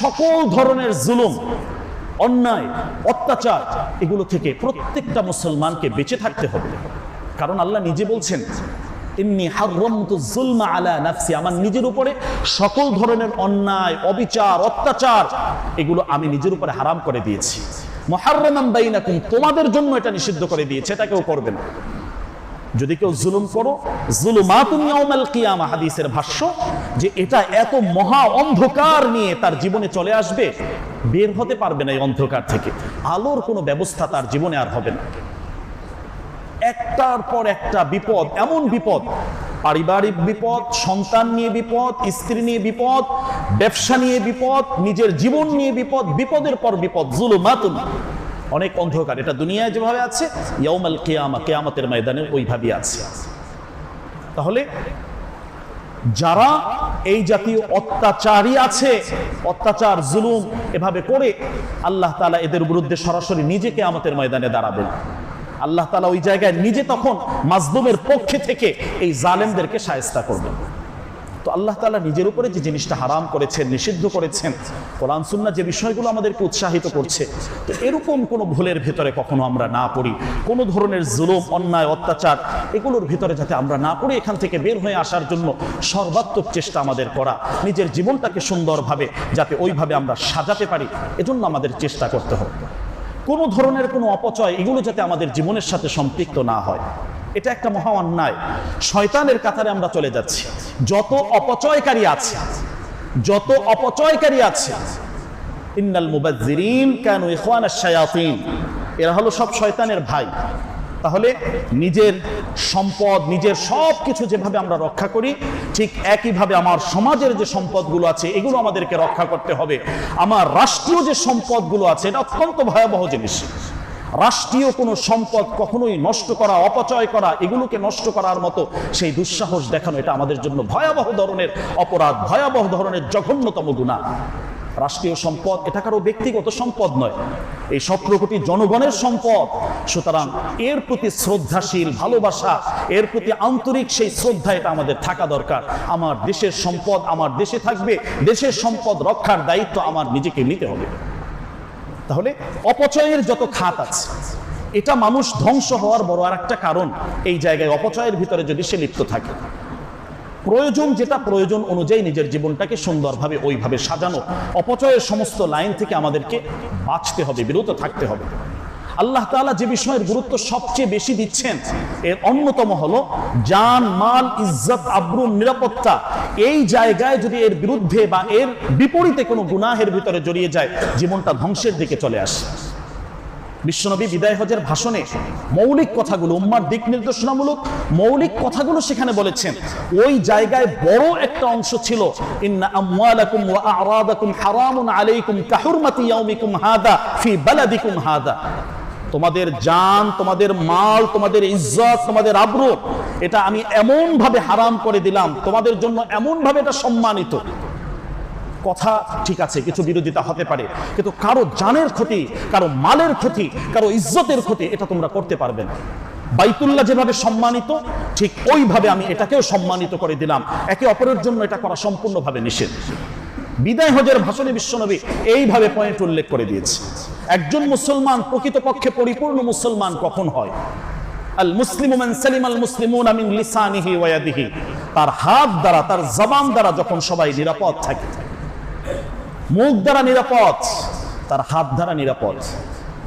সকল ধরনের জুলুম, অন্যায়, অত্যাচার এগুলো থেকে প্রত্যেকটা মুসলমানকে বেঁচে থাকতে হবে। কারণ আল্লাহ নিজে বলছেন হাররামতু যুলমা আলা নাফসি আমার নিজের উপরে সকল ধরনের অন্যায়, অবিচার, অত্যাচার এগুলো আমি নিজের উপরে হারাম করে দিয়েছি। বাইনাকুম, তোমাদের জন্য এটা নিষিদ্ধ করে দিয়েছে, এটা কেউ করবে না। যদি কেউ জুলুম করো, জুলুমাতুন ইয়াউমাল কিয়ামা, হাদিসের ভাষ্য যে এটা এত মহা অন্ধকার নিয়ে তার জীবনে চলে আসবে, বের হতে পারবে না এই অন্ধকার থেকে। আলোর কোনো ব্যবস্থা তার জীবনে আর হবে না। একটার পর একটা বিপদ, এমন বিপদ, পারিবারিক বিপদ, সন্তান নিয়ে বিপদ, স্ত্রী নিয়ে বিপদ, ব্যবসা নিয়ে বিপদ, নিজের জীবন নিয়ে বিপদ, বিপদের পর বিপদ, জুলুমাতুন। অনেক অন্ধকার, এটা দুনিয়ায় যেভাবে আছে, ইয়াউমাল কেয়ামা, কিয়ামতের ময়দানে ওইভাবেই আছে। তাহলে যারা এই জাতীয় অত্যাচারই আছে, অত্যাচার, জুলুম এভাবে করে আল্লাহ তালা এদের বিরুদ্ধে সরাসরি নিজেকে আমাদের ময়দানে দাঁড়াবেন। আল্লাহ তালা ওই জায়গায় নিজে তখন মাজলুমের পক্ষে থেকে এই জালেমদেরকে সায়স্তা করবেন। তো আল্লাহ তাআলা নিজের উপরে যে জিনিসটা হারাম করেছেন, নিষিদ্ধ করেছেন, কোরআন, সুন্নাহ যে বিষয়গুলো আমাদেরকে উৎসাহিত করছে, তো এরকম কোনো ভুলের ভেতরে কখনো আমরা না পড়ি। কোনো ধরনের জুলুম, অন্যায়, অত্যাচার, এগুলোর ভিতরে যাতে আমরা না পড়ি, এখান থেকে বের হয়ে আসার জন্য সর্বাত্মক চেষ্টা আমাদের করা, নিজের জীবনটাকে সুন্দরভাবে যাতে ওইভাবে আমরা সাজাতে পারি, এজন্য আমাদের চেষ্টা করতে হবে। কোনো ধরনের কোনো অপচয়, এগুলো যাতে আমাদের জীবনের সাথে সম্পৃক্ত না হয়। এটা একটা মহা অন্যায়। শয়তানের কাতারে আমরা চলে যাচ্ছি। যত অপচয়কারী আছে, যত অপচয়কারী আছে, ইন্নাল মুবাজ্জিরিন কানু ইখওয়ানাশ শায়াতিন এরা হলো সব শয়তানের ভাই। তাহলে নিজের সম্পদ, নিজের সব কিছু যেভাবে আমরা রক্ষা করি, ঠিক একইভাবে আমার সমাজের যে সম্পদগুলো আছে, এগুলো আমাদেরকে রক্ষা করতে হবে। আমার রাষ্ট্রীয় যে সম্পদগুলো আছে, এটা অত্যন্ত ভয়াবহ জিনিস। রাষ্ট্রীয় কোনো সম্পদ কখনোই নষ্ট করা, অপচয় করা, এগুলোকে নষ্ট করার মতো সেই দুঃসাহস দেখানো, এটা আমাদের জন্য ভয়াবহ ধরনের অপরাধ, ভয়াবহ ধরনের জঘন্যতম গুণা। রাষ্ট্রীয় সম্পদ, এটা কারও ব্যক্তিগত সম্পদ নয়। এই সতেরো জনগণের সম্পদ। সুতরাং এর প্রতি শ্রদ্ধাশীল, ভালোবাসা, এর প্রতি আন্তরিক সেই শ্রদ্ধা, এটা আমাদের থাকা দরকার। আমার দেশের সম্পদ আমার দেশে থাকবে, দেশের সম্পদ রক্ষার দায়িত্ব আমার নিজেকে নিতে হবে। তাহলে অপচয়ের যত খাত আছে, এটা মানুষ ধ্বংস হওয়ার বড় আর একটা কারণ এই জায়গায় অপচয়ের ভিতরে যদি সে লিপ্ত থাকে। প্রয়োজন যেটা প্রয়োজন অনুযায়ী নিজের জীবনটাকে সুন্দরভাবে ওইভাবে সাজানো। অপচয়ের সমস্ত লাইন থেকে আমাদেরকে বাঁচতে হবে, বিরত থাকতে হবে। আল্লাহ তাআলা যে বিষয়ের গুরুত্ব সবচেয়ে বেশি দিচ্ছেন, এর অন্যতম হলো জান, মাল, ইজ্জত, আব্রু, নিরাপত্তা। এই জায়গায় যদি এর বিরুদ্ধে বা এর বিপরীতে কোনো গুনাহের ভিতরে জড়িয়ে যায়, জীবনটা ধ্বংসের দিকে চলে আসে। বিশ্বনবী বিদায় হজের ভাষণে মৌলিক কথাগুলো, উম্মার দিক নির্দেশনামূলক মৌলিক কথাগুলো সেখানে বলেছেন। ওই জায়গায় বড় একটা অংশ ছিল, ইন্না আলাইকুম হাদা ফি বালাদিকুম হাদা। তোমাদের জান, তোমাদের মাল, তোমাদের ইজ্জত, তোমাদের আব্রু, এটা আমি এমন ভাবে হারাম করে দিলাম, তোমাদের জন্য এমন ভাবে এটা সম্মানিত। কথা ঠিক আছে, কিছু বিরোধিতা হতে পারে, কিন্তু কারও জানের ক্ষতি, কারও মালের ক্ষতি, কারও ইজ্জতের ক্ষতি, এটা তোমরা করতে পারবে না। বাইতুল্লাহ যেভাবে সম্মানিত, ঠিক ওইভাবে আমি এটাকেও সম্মানিত করে দিলাম। একে অপরের জন্য এটা করা সম্পূর্ণভাবে নিষেধ। বিদায় হজের ভাষণে বিশ্বনবী এইভাবে পয়েন্ট উল্লেখ করে দিয়েছে একজন মুসলমান প্রকৃতপক্ষে পরিপূর্ণ মুসলমান কখন হয়? আল মুসলিম সালিম আল মুসলিমুন মিন লিসানিহি ওয়া ইয়াদিহি। তার হাত দ্বারা, তার জবান দ্বারা যখন সবাই নিরাপদ থাকে, মুখ দ্বারা নিরাপদ, তার হাত দ্বারা নিরাপদ।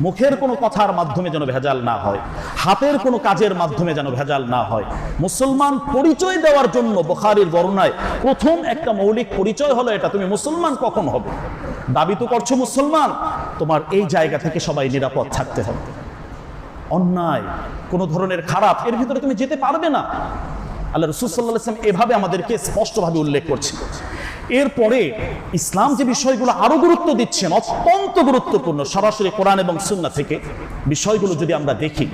মুখের কোনো কথার মাধ্যমে যেন ভেজাল না হয়, হাতের কোনো কাজের মাধ্যমে যেন ভেজাল না হয়। মুসলমান পরিচয় দেওয়ার জন্য বোখারির বর্ণায় প্রথম একটা মৌলিক পরিচয় হলো এটা, তুমি মুসলমান কখন হবে? দাবি তো করছ মুসলমান তোমার এই জায়গা থেকে সবাই নিরাপদ থাকতে হবে। অন্যায়, কোনো ধরনের খারাপ, এর ভিতরে তুমি যেতে পারবে না। আল্লাহ রসুল সাল্লাহ এভাবে আমাদেরকে স্পষ্টভাবে উল্লেখ করছে। এরপরে ইসলাম যে বিষয়গুলো আরও গুরুত্ব দিচ্ছেন, অত্যন্ত গুরুত্বপূর্ণ, সরাসরি কোরআন এবং সুন্না থেকে বিষয়গুলো যদি আমরা দেখি।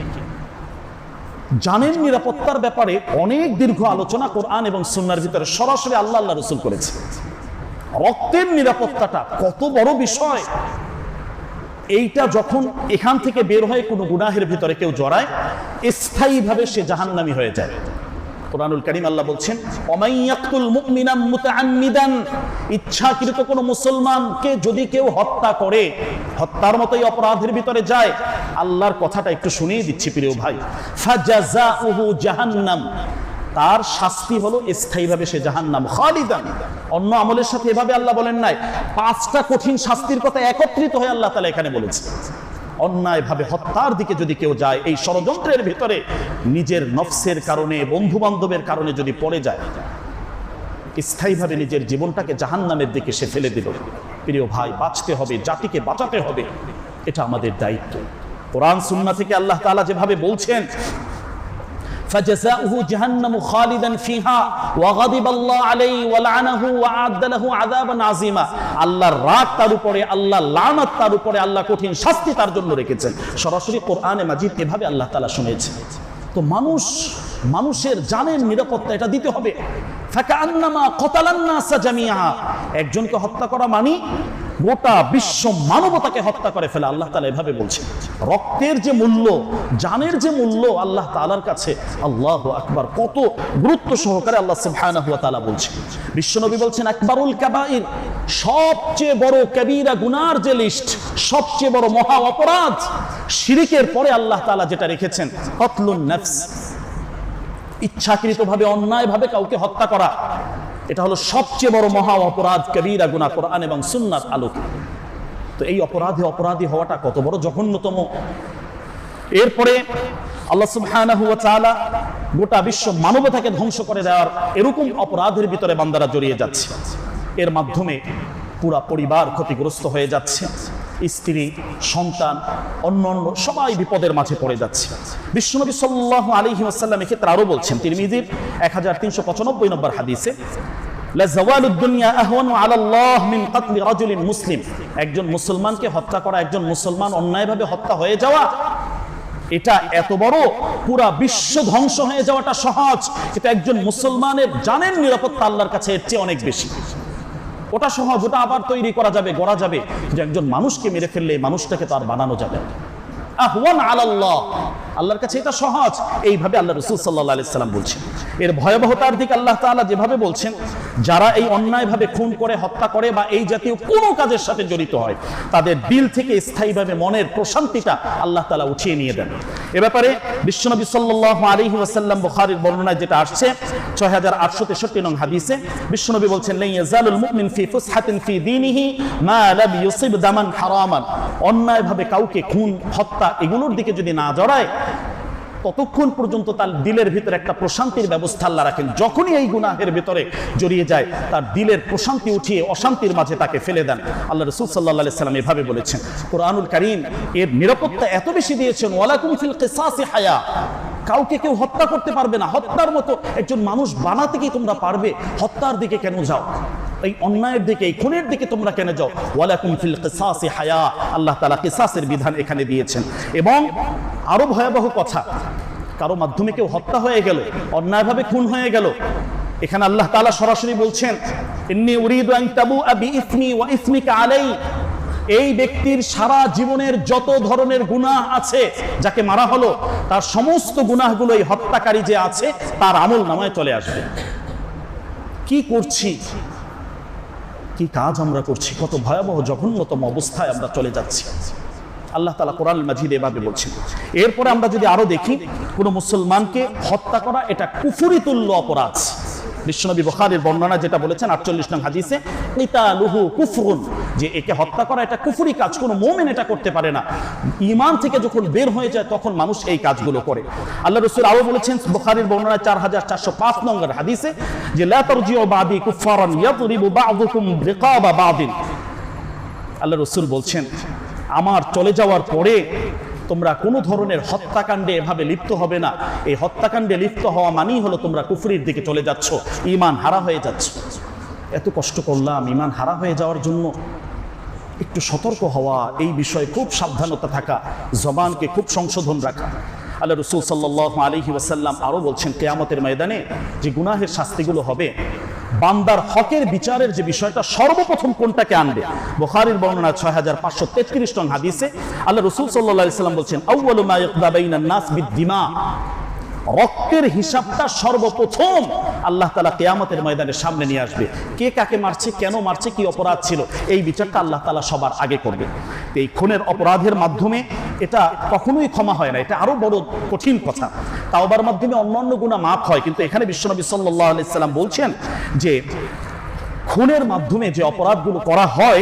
জানের নিরাপত্তার ব্যাপারে অনেক দীর্ঘ আলোচনা কোরআন এবং সুন্নার ভিতরে সরাসরি আল্লাহ আল্লাহ রসুল করেছে। রক্তের নিরাপত্তাটা কত বড় বিষয়। এইটা যখন এখান থেকে বের হয়ে কোনো গুনাহের ভিতরে কেউ জড়ায়, স্থায়ীভাবে সে জাহান্নামি হয়ে যায়। কোরআনুল করিম আল্লাহ বলছেন অমাইয়াকুল মুমিনাম মুতাআম্মিদান ইচ্ছাকৃত কোনো মুসলমানকে যদি কেউ হত্যা করে, হত্যার মতোই অপরাধের ভিতরে যায়, আল্লাহর কথাটা একটু শুনিয়ে দিচ্ছি প্রিয় ভাই। ফাজাজাউহু জাহান্নাম। তার শাস্তি হলো স্থায়ীভাবে সে জাহান্নাম, খালিদান। অন্য আমলের সাথে এভাবে আল্লাহ বলেন নাই, পাঁচটা কঠিন শাস্তির কথা একত্রিত হয়ে আল্লাহ তালা এখানে বলেছে অন্যায়ভাবে হত্যার দিকে যদি কেউ যায়, এই ষড়যন্ত্রের ভিতরে নিজের নফসের কারণে বন্ধু বান্ধবের কারণে যদি পড়ে যায়, স্থায়ীভাবে নিজের জীবনটাকে জাহান্নামের দিকে সে ফেলে দিল। প্রিয় ভাই, বাঁচতে হবে, জাতিকে বাঁচাতে হবে, এটা আমাদের দায়িত্ব। কোরআন সুন্না থেকে আল্লাহ তালা যেভাবে বলছেন فجزاؤه جهنم خالدا فيها وغضب الله عليه ولعنه وأعد له عذابا عظيما আল্লাহর রাগ তার উপরে আল্লাহ লানত তার উপরে আল্লাহ কঠিন শাস্তি তার জন্য রেখেছেন সরাসরি কোরআনে মাজিদ এভাবে আল্লাহ তাআলা শুনেছে তো মানুষ মানুষের জানের নিরাপত্তা এটা দিতে হবে ফাকান্নামা কতালান নাসা জামিয়া একজনকে হত্যা করা মানি গোটা বিশ্ব মানবতাকে হত্যা করে ফেলে আল্লাহ তালা এভাবে বলছে রক্তের যে মূল্য, জানের যে মূল্য আল্লাহ তালার কাছে আল্লাহ আকবার কত গুরুত্ব সহকারে আল্লাহ সুবহানাহু ওয়া তাআলা বলছে বিশ্বনবী বলছেন, আকবরুল কাবাইর সবচেয়ে বড় কবিরা গুনার যে লিস্ট, সবচেয়ে বড় মহা অপরাধ, শিরিকের পরে আল্লাহ তাআলা যেটা রেখেছেন, কতলুন নফস। ইচ্ছাকৃতভাবে, অন্যায়ভাবে কাউকে হত্যা করা। এটা হলো সবচেয়ে বড় মহা অপরাধ কবিরা গুনা কোরআন এবং সুন্নাত আলোক। তো এই অপরাধে অপরাধী হওয়াটা কত বড় জঘন্যতম। এরপরে আল্লাহ সুবহানাহু ওয়া তাআলা গোটা বিশ্ব মানবতাকে ধ্বংস করে দেওয়ার এরকম অপরাধের ভিতরে বান্দারা জড়িয়ে যাচ্ছে। এর মাধ্যমে পুরা পরিবার ক্ষতিগ্রস্ত হয়ে যাচ্ছে। স্ত্রী, সন্তান, অন্য অন্য সবাই বিপদের মাঝে পড়ে যাচ্ছে। বিশ্বনবী সাল্লাল্লাহু আলাইহি ওয়াসাল্লাম এক্ষেত্রে আরও বলছেন, তিরমিজির এক হাজার তিনশো পঁচানব্বই নম্বর হাদিসে মুসলিম। একজন মুসলমানকে হত্যা করা, একজন মুসলমান অন্যায়ভাবে হত্যা হয়ে যাওয়া, এটা এত বড় পুরা বিশ্ব ধ্বংস হয়ে যাওয়াটা সহজ। এটা একজন মুসলমানের জানের নিরাপত্তা আল্লাহর কাছে এর চেয়ে অনেক বেশি। ওটা সহজ ওটা আবার তৈরি করা যাবে, গড়া যাবে। যে একজন মানুষকে মেরে ফেললে মানুষটাকে তার বানানো যাবে না। আহওয়ান আল্লাহ আল্লাহর কাছে এটা সহজ। এইভাবে আল্লাহ রসুল সাল্লাহ আলাইসাল্লাম বলছেন। এর ভয়াবহতার দিকে আল্লাহ তাআলা যেভাবে বলছেন, যারা এই অন্যায়ভাবে খুন করে, হত্যা করে বা এই জাতীয় কোনো কাজের সাথে জড়িত হয়, তাদের দিল থেকে স্থায়ীভাবে মনের প্রশান্তিটা আল্লাহ তাআলা উঠিয়ে নিয়ে দেন। এ ব্যাপারে বিশ্বনবী সাল্লাল্লাহু আলাইহি ওয়াসাল্লাম বুখারীর বর্ণনায় যেটা আসছে 6863 নং হাদিসে, বিশ্বনবী বলছেন লা ইয়াজালুল মুমিন ফি ফুসহাতিন ফি দীনিহি মা লাম ইউসিব দামান হারামান। অন্যায়ভাবে কাউকে খুন, হত্যা এগুলোর দিকে যদি না জড়ায় ততক্ষণ পর্যন্ত তার দিলের ভিতরে একটা প্রশান্তির ব্যবস্থা আল্লাহ রাখেন। যখনই এই গুনাহের ভিতরে জড়িয়ে যায়, তার দিলের প্রশান্তি উঠিয়ে অশান্তির মাঝে তাকে ফেলে দেন। আল্লাহ রসুল সাল্লাহ সাল্লাম এভাবে বলেছেন, কোরআনুল করিম এর নিরাপত্তা এত বেশি দিয়েছেন, ওয়ালাকুম ফিল কিসাসি হায়া। কাউকে কেউ হত্যা করতে পারবে না। হত্যার মতো একজন মানুষ বানাতে কি তোমরা পারবে? হত্যার দিকে কেন যাও? এই অন্যায়ের দিকে, এই খুনের দিকে তোমরা কেন যাও? ওয়ালাকুম ফিল কিসাসি হায়া। আল্লাহ তাআলা কিসাসের বিধান এখানে দিয়েছেন। এবং আরও ভয়াবহ কথা, কারও মাধ্যমে কেউ হত্যা হয়ে গেল, অন্যায়ভাবে খুন হয়ে গেল, এখানে আল্লাহ তাআলা সরাসরি বলছেন, ইন্নী উরিদু আন তাবুআ বিইসমি ওয়া ইসমিকা আলাই এই ব্যক্তির সারা জীবনের যত ধরনের গুনাহ আছে, যাকে মারা হলো, তার সমস্ত গুনাহগুলো এই হত্যাকারী যে আছে, তার আমল নামায় চলে আসবে। কি করছি? কি কাজ আমরা করছি? কত ভয়াবহ, জঘন্যতম অবস্থায় আমরা চলে যাচ্ছি। আল্লাহ তালা কোরআন মাজিদ এভাবে বলছি এরপরে আমরা যদি আরও দেখি, কোনো মুসলমানকে হত্যা করা এটা কুফুরি তুল্য অপরাধ। বিশ্বনবী বখারের বর্ণনা যেটা বলেছেন আটচল্লিশ নং হাদিসে কুফরুন। যে একে হত্যা করা এটা কুফুরি কাজ, কোনো মোমেন এটা করতে পারে না। ইমান থেকে যখন বের হয়ে যায়, তখন মানুষ এই কাজগুলো করে। আল্লাহ রসুল আরও বলেছেন, বখারির বর্ণনা চার হাজার চারশো পাঁচ নম্বর হাদিসে যে আল্লাহ রসুল বলছেন, আমার চলে যাওয়ার পরে তোমরা কোনো ধরনের হত্যাকাণ্ডে এভাবে লিপ্ত হবে না। এই হত্যাকাণ্ডে লিপ্ত হওয়া মানেই হলো তোমরা কুফরির দিকে চলে যাচ্ছ ইমান হারা হয়ে যাচ্ছ। এত কষ্ট করলাম ইমান হারা হয়ে যাওয়ার জন্য একটু সতর্ক হওয়া, এই বিষয়ে খুব সাবধানতা থাকা, জবানকে খুব সংশোধন রাখা। আল্লাহ রসুল সাল্লাহ আলহি ওয়াসাল্লাম আরও বলছেন, কেয়ামতের ময়দানে যে গুনাহের শাস্তিগুলো হবে, বান্দার হকের বিচারের যে বিষয়টা, সর্বপ্রথম কোনটাকে আনবে? বুখারীর বর্ণনা ছয় হাজার পাঁচশো তেত্রিশ টন হাদিসে আল্লাহ রসুল সাল্লাহ সাল্লাম বলছেন আউ্বালু রক্তের হিসাবটা সর্বপ্রথম আল্লাহ তালা কেয়ামতের ময়দানের সামনে নিয়ে আসবে। কে কাকে মারছে, কেন মারছে, কি অপরাধ ছিল, এই বিচারটা আল্লাহ তালা সবার আগে করবে। এই খুনের অপরাধের মাধ্যমে এটা কখনোই ক্ষমা হয় না, এটা আরও বড় কঠিন কথা। তাওবার মাধ্যমে অন্যান্য গুণা মাফ হয়, কিন্তু এখানে বিশ্বনবী সাল্লাহ আলাইসাল্লাম বলছেন যে, খুনের মাধ্যমে যে অপরাধগুলো করা হয়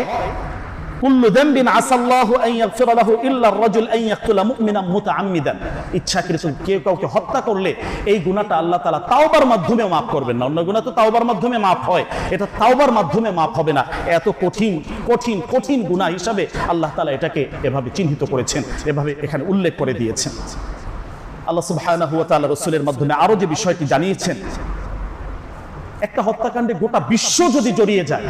কেউ কাউকে হত্যা করলে এই আল্লাহ মাধ্যমে করবেন অন্য তো তাওবার মাধ্যমে হয়। এটা তাওবার মাধ্যমে হবে না। এত কঠিন কঠিন কঠিন হিসাবে আল্লাহ এটাকে এভাবে চিহ্নিত করেছেন, এভাবে এখানে উল্লেখ করে দিয়েছেন। আল্লাহ সুবহানাহু রাসূলের মাধ্যমে আরও যে বিষয়টি জানিয়েছেন, একটা হত্যাকাণ্ডে গোটা বিশ্ব যদি জড়িয়ে যায়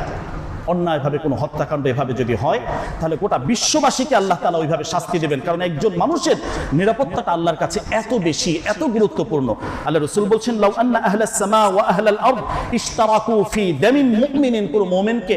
অন্যায়ভাবে কোনো হত্যাকাণ্ড এভাবে যদি হয়, তাহলে গোটা বিশ্ববাসীকে আল্লাহ তালা ওইভাবে শাস্তি দেবেন। কারণ একজন মানুষের নিরাপত্তাটা আল্লাহর কাছে এত বেশি, এত গুরুত্বপূর্ণ। আল্লাহ রসুল বলছেন, লাউ আন্না আহলাস সামা আহলাল আরদ ইশতারাকু ফি দামিন মুমিনিন, কোনো মুমিনকে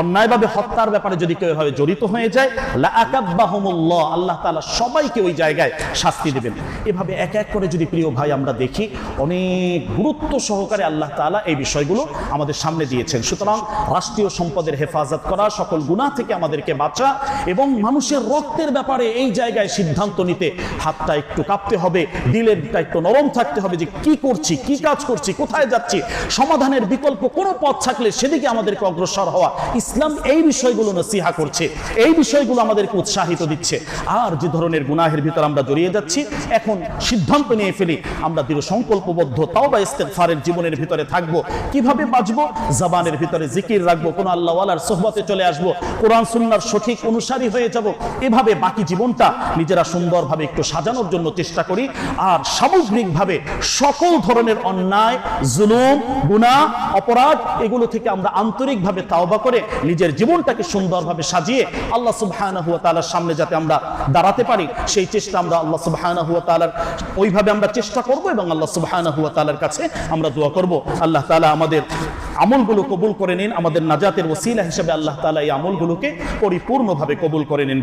অন্যায়ভাবে হত্যার ব্যাপারে যদি কেউ এভাবে জড়িত হয়ে যায়, লা আকাব্বাহুমুল্লাহ, আল্লাহ তাআলা সবাইকে ওই জায়গায় শাস্তি দেবেন। এভাবে এক এক করে যদি প্রিয় ভাই আমরা দেখি, অনেক গুরুত্ব সহকারে আল্লাহ তাআলা এই বিষয়গুলো আমাদের সামনে দিয়েছেন। সুতরাং রাষ্ট্রীয় সম্পদের হেফাজত করা, সকল গুনাহ থেকে আমাদেরকে বাঁচা এবং মানুষের রক্তের ব্যাপারে এই জায়গায় সিদ্ধান্ত নিতে হাতটা একটু কাঁপতে হবে, দিলেরটা একটু নরম থাকতে হবে যে কি করছি, কি কাজ করছি, কোথায় যাচ্ছি। সমাধানের বিকল্প কোনো পথ থাকলে সেদিকে আমাদেরকে অগ্রসর হওয়া। ইসলাম এই বিষয়গুলো নসিহা করছে, এই বিষয়গুলো আমাদেরকে উৎসাহিত দিচ্ছে। আর যে ধরনের গুনাহের ভিতর আমরা জড়িয়ে যাচ্ছি, এখন সিদ্ধান্ত নিয়ে ফেলি, আমরা দৃঢ় সংকল্পবদ্ধ তাও বা ইস্তেগফারের জীবনের ভিতরে থাকব। কীভাবে বাঁচবো? জবানের ভিতরে জিকির রাখব, কোন আল্লাহওয়ালার সোহবতে চলে আসব। কোরআন সুন্নার সঠিক অনুসারী হয়ে যাব। এভাবে বাকি জীবনটা নিজেরা সুন্দরভাবে একটু সাজানোর জন্য চেষ্টা করি। আর সামগ্রিকভাবে সকল ধরনের অন্যায়, জুলুম, গুনাহ, অপরাধ, এগুলো থেকে আমরা আন্তরিকভাবে তাওবা করে নিজের জীবনটাকে সুন্দরভাবে সাজিয়ে আল্লাহ সুবহানাহু ওয়া তাআলার সামনে যাতে আমরা দাঁড়াতে পারি, সেই চেষ্টা আমরা আল্লাহ সুবহানাহু ওয়া তাআলার, ওইভাবে আমরা চেষ্টা করব এবং আল্লাহ সুবহানাহু ওয়া তাআলার কাছে আমরা দোয়া করব। আল্লাহ তাআলা আমাদের আমলগুলো কবুল করে নিন। আমাদের নাজাতের ওসিলা হিসেবে আল্লাহ তালা এই আমলগুলোকে পরিপূর্ণভাবে কবুল করে নিন।